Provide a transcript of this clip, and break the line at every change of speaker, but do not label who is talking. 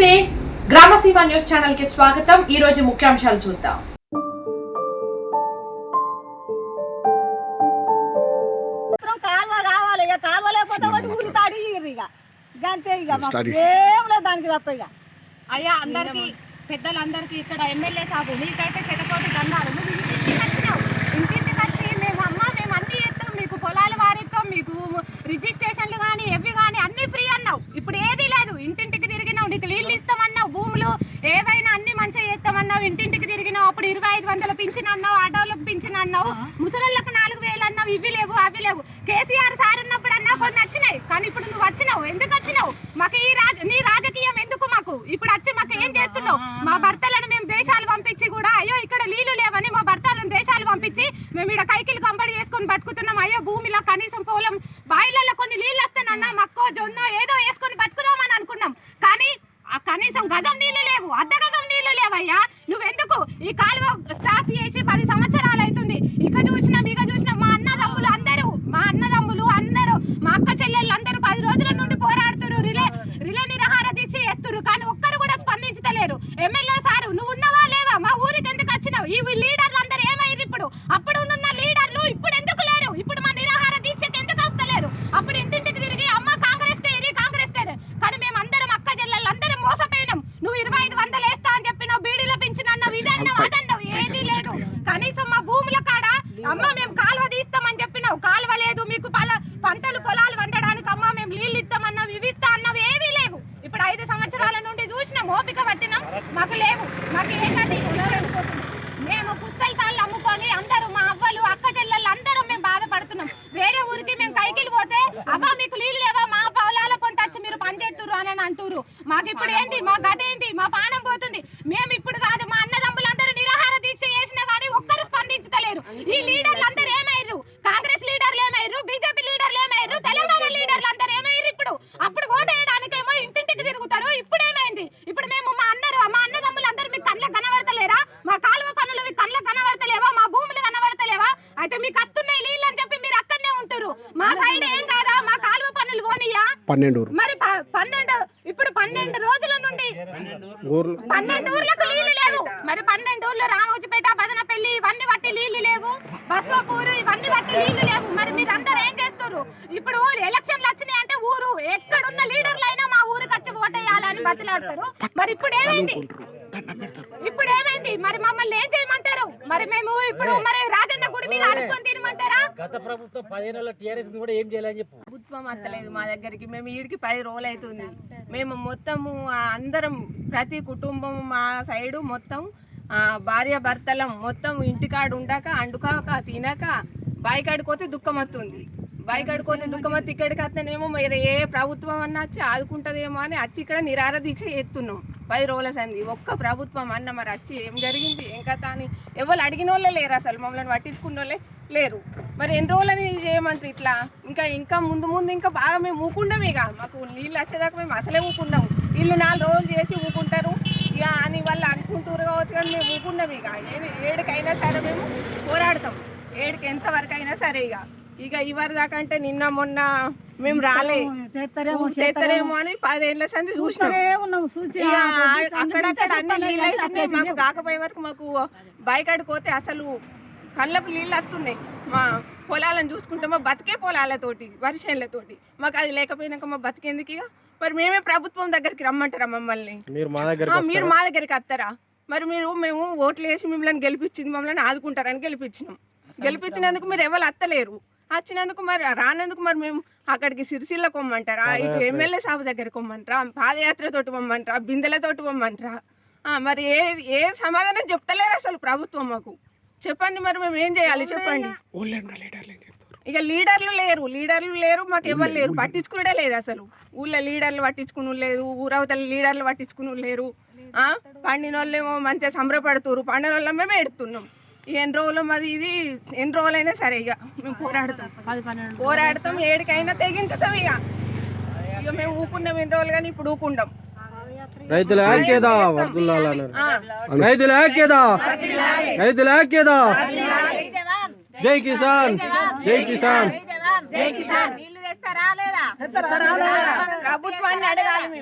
నమస్తే. గ్రామసీమ న్యూస్ ఛానల్కి స్వాగతం. ఈ రోజు ముఖ్యాంశాలు చూద్దాం.
కాలువ రావాలి ఇక కాలువ లేకపోతే ఒకటి ఇక. ఇక అంతే ఇక మాకు
Study.
ఏం లేదు దానికి తప్ప ఇక.
అయ్యా అందరికి పెద్దలందరికీ ఇక్కడ ఎమ్మెల్యే సాబు నీకైతే చెటకోటి దండాలు నువ్వు ఇంటింటికి వచ్చినావు ఇంటింటికి వచ్చి మేము అమ్మ మేము అన్ని చేస్తాం మీకు పొలాలు వారిస్తాం మీకు రిజిస్ట్రేషన్లు కానీ ఎవి కానీ అన్ని ఫ్రీ అన్నావు ఇప్పుడు ఏది లేదు ఇంటింటికి తిరిగినావు నీకు నీళ్ళు ఇస్తామన్నావు భూములు ఏవైనా అన్ని మంచిగా చేస్తామన్నావు ఇంటింటికి తిరిగినావు అప్పుడు ఇరవై ఐదు వందల పింఛన్ అన్నావు ఆటోలకు పింఛన్ అన్నావు ముసలోళ్ళకి నాలుగు వేలు అన్నావు ఇవి లేవు అవి లేవు. కేసీఆర్ సార్ ఉన్నప్పుడు అన్నా కొన్ని నచ్చినాయి కానీ ఇప్పుడు నువ్వు వచ్చినావు. ఎందుకు వచ్చినావు? మాకు ఈ రాజ నీ రాజకీయం ఎందుకు మాకు? ఇప్పుడు వచ్చి మాకు ఏం చేస్తున్నావు? మా భర్తలను మేము దేశాలు పంపించి కూడా అయ్యో ఇక్కడ నీళ్ళు లేవని మా భర్తలను దేశాలు పంపించి మేము ఇక్కడ కైకిలు కంబడి చేసుకొని బతుకుతున్నాం. అయ్యో భూమిలో కనీసం పొలం బాయిలలో కొన్ని నీళ్ళు వస్తానన్నా మక్కో జొన్న ఏదో వేసుకొని కనీసం గజం నీళ్ళు లేవు అర్ధ గజం నీళ్ళు లేవయ్యా. నువ్వెందుకు? ఈ కాలువ స్టార్ట్ చేసి పది సంవత్సరాలు అవుతుంది ఇక చూసినాం ఇక చూసినాం మా అన్నదమ్ములు అందరూ మా అన్నదమ్ములు అందరూ మా అక్క చెల్లెళ్ళు అందరూ పది రోజుల నుండి పోరాడుతున్నారు రిలే రిలే నిరాహార దీక్ష చేస్తున్నారు కానీ ఒక్కరు కూడా స్పందించలేరు ఎమ్మెల్యే సారు నువ్వు ఉన్నావా లేవా మా ఊరికి ఎందుకు వచ్చినావు ఈ లీడర్లు అందరూ ఏమైంది ఇప్పుడు అప్పుడు ఉన్న లీడర్లు ఇప్పుడు ఎందుకు లేరు ఇప్పుడు మా నిరాహార దీక్షకి ఎందుకు వస్తలేరు అప్పుడు ఇంటింటికి తిరిగి అమ్మ కాంగ్రెస్ తేరి కాంగ్రెస్ తేరి కానీ మేము అందరం అక్క చెల్లెళ్ళు అందరం మోసపోయినాం నువ్వు ఇరవై ఐదు వందలు వేస్తా అని చెప్పినావు బీడీలో పెంచినన్నావు ఇదన్నావు అదన్నావు ఏది లేదు కనీసం మా భూముల కాడ అమ్మ మేము కాలువ తీస్తామని చెప్పినావు కాలువ లేదు మీకు పల పంటలు పొలాలు వండడానికి అమ్మ మేము నీళ్ళు ఇస్తామన్నావు ఇవి ఇస్తా అన్నావు ఏవీ లేవు ఇప్పుడు ఐదు సంవత్సరాల నుండి చూసినాం ఓపిక పట్టినాం మాకు లేవు మాకు ఏంటంటే మేము పుస్తకాలు తాళ్ళు అమ్ముకొని అందరూ మా అవ్వలు అక్క చెల్లెళ్ళు అందరం మేము బాధపడుతున్నాం వేరే ఊరికి మేము కైకిలు పోతే అవ్వ మీకు నీళ్ళు లేవా? మా పొలాల వచ్చి మీరు పని చేస్తుర్రు అని అంటుర్రు. మాకు ఇప్పుడు ఏంటి మా గత ఏంటి మా పా పోతుంది మేము ఇప్పుడు కాదు మా అన్నదమ్ములందరూ నిరాహార దీక్ష చేసినా కానీ ఒక్కరు స్పందించలేరు ఈ లీడర్లు అందరూ ఏమయ్యారు కాంగ్రెస్ లీడర్లు ఏమయ్యారు బీజేపీ లీడర్లు ఏమయ్యారు తెలంగాణ లీడర్లు అందరూ ఏమయ్యారు ఇప్పుడు అప్పుడు ఓటు వేయడానికేమో ఇంటింటికి తిరుగుతారు ఇప్పుడు ఏమైంది ఇప్పుడు మేము మా అన్నరు మా అన్నదమ్ములు అందరూ మీకు కళ్ళకు కనబడతలేరా మా కాలువ పనులు మీకు కళ్ళకు కనబడతలేవా మా భూములు కనబడతలేవా అయితే మీకు వస్తున్నాయి నీళ్ళు అని చెప్పి మీరు అక్కడనే ఉంటారు మా సైడ్ ఏం కాదా మా కాలువ పనులు
పన్నెండు
మరి ప- పన్నెండు ఇప్పుడు పన్నెండు రోజుల నుండి
ఊర్లు.
పన్నెండు ఊర్లకు నీళ్ళు లేవు. మరి పన్నెండు ఊర్లు రామోజీపేట బదనపల్లి ఇవన్నీ బట్టి నీళ్ళు లేవు. బస్వాపూరు ఇవన్నీ బట్టి నీళ్ళు లేవు. మరి మీరు అందరు ఏం చేస్తారు ఇప్పుడు ఎలక్షన్లు వచ్చినాయి అంటే ఊరు ఎక్కడున్న లీడర్లు అయినా మా ఊరికి వచ్చి ఓటేయాలని బతిలాడతారు. మరి ఇప్పుడు ఏమైంది? ఇప్పుడు ఏమైంది? మరి మమ్మల్ని ఏం చేయమంటారు? మరి మేము ఇప్పుడు మరి రాజన్న గుడి మీద అడుక్కొని తినమంటారా?
గత ప్రభుత్వం పదిహేనులో టీఆర్ఎస్ కూడా ఏం చేయాలని చెప్పు.
ప్రభుత్వం అత్తలేదు మా దగ్గరికి. మేము ఈడికి పది రోజులు అవుతుంది. మేము మొత్తము అందరం ప్రతి కుటుంబం మా సైడు మొత్తం ఆ, భార్య భర్తలం మొత్తం ఇంటికాడు ఉండక అండుకాక తినక బాయికాడికి పోతే దుఃఖం వస్తుంది. బాయికాడికి పోతే దుఃఖం వస్తే ఇక్కడికి వస్తేనేమో మరి ఏ ప్రభుత్వం అన్న వచ్చి ఆదుకుంటుందేమో అని వచ్చి ఇక్కడ నిరార దీక్ష చేస్తున్నాం. పది రోజుల సంది ఒక్క ప్రభుత్వం అన్న మరి వచ్చి ఏం జరిగింది? ఏం కథ అని ఎవరు అడిగిన వాళ్ళే లేరు అసలు మమ్మల్ని పట్టించుకున్న వాళ్ళే లేరు. మరి ఎన్ని రోజులని చేయమంటారు ఇట్లా? ఇంకా ఇంకా ముందు ముందు ఇంకా బాగా మేము ఊకుండాం ఇక. మాకు నీళ్ళు వచ్చేదాకా మేము అసలే ఊకుండాం వీళ్ళు నాలుగు రోజులు చేసి ఊకుంటారు. ఇక అని వాళ్ళు అనుకుంటారు కావచ్చు కానీ మేము ఊకుండాం ఇక. ఏడుకైనా సరే మేము పోరాడతాం. ఏడుకి ఎంత వరకు అయినా సరే ఇక. ఇక ఇవరి దాకా అంటే నిన్న మొన్న మేము రాలే.
చేస్తారేమో
అని పదేళ్ళ సంది చూసినాం. అక్కడక్కడ అన్ని నీళ్ళు మాకు కాకపోయే వరకు మాకు బయకాడికి పోతే అసలు కళ్ళకు నీళ్ళు వస్తున్నాయి. మా పొలాలను చూసుకుంటే మా బతికే పొలాలతోటి వర్షాలతోటి మాకు అది లేకపోయినాక మా బతికేందుకు ఇక? మరి మేమే ప్రభుత్వం దగ్గరికి రమ్మంటారా మమ్మల్ని?
మీరు మా
ఆ,
దగ్గర
మీరు మా దగ్గరికి వస్తారా? మరి మీరు మేము ఓట్లు వేసి మిమ్మల్ని గెలిపించింది మమ్మల్ని ఆదుకుంటారని గెలిపించినాం. గెలిపించినందుకు మీరు ఎవరు అత్తలేరు వచ్చినందుకు మరి రానందుకు మరి మేము అక్కడికి సిరిసిల్ల కొమ్మంటారా? ఇటు ఎమ్మెల్యే సాబు దగ్గరికి కొమ్మంటారా? పాదయాత్ర తోటి పొమ్మంటారా బిందెలతోటి పొమ్మంటారా ఆ, మరి ఏ ఏ సమాధానం చెప్తలేరు అసలు ప్రభుత్వం మాకు. చెప్పండి మరి మేము ఏం చేయాలి? చెప్పండి. ఇక లీడర్లు లేరు. లీడర్లు లేరు మాకు ఎవరు లేరు. పట్టించుకునే లేదు అసలు. ఊళ్ళో లీడర్లు పట్టించుకుని లేదు ఊరవతల లీడర్లు పట్టించుకుని లేరు. ఆ, పండిన వాళ్ళేమో మంచిగా సంబరపడుతురు పండిన వాళ్ళ మేము ఎడుతున్నాం ఈ ఎన్ని రోజులు మాది ఇది? ఎన్ని రోజులైనా సరే ఇక మేము పోరాడతాం. పోరాడతాం ఏడికైనా తెగించుతాం ఇక. ఇక మేము ఊకున్నాం ఎన్ని రోజులు కానీ ఇప్పుడు ఊకుంటాం
రైతుల ఐక్యదా అబ్దుల్లా
అన్నారు
రైతుల ఐక్యదా రైతుల ఐక్యదా జై కిసాన్ జై కిసాన్.
ప్రభుత్వాన్ని అడగాలి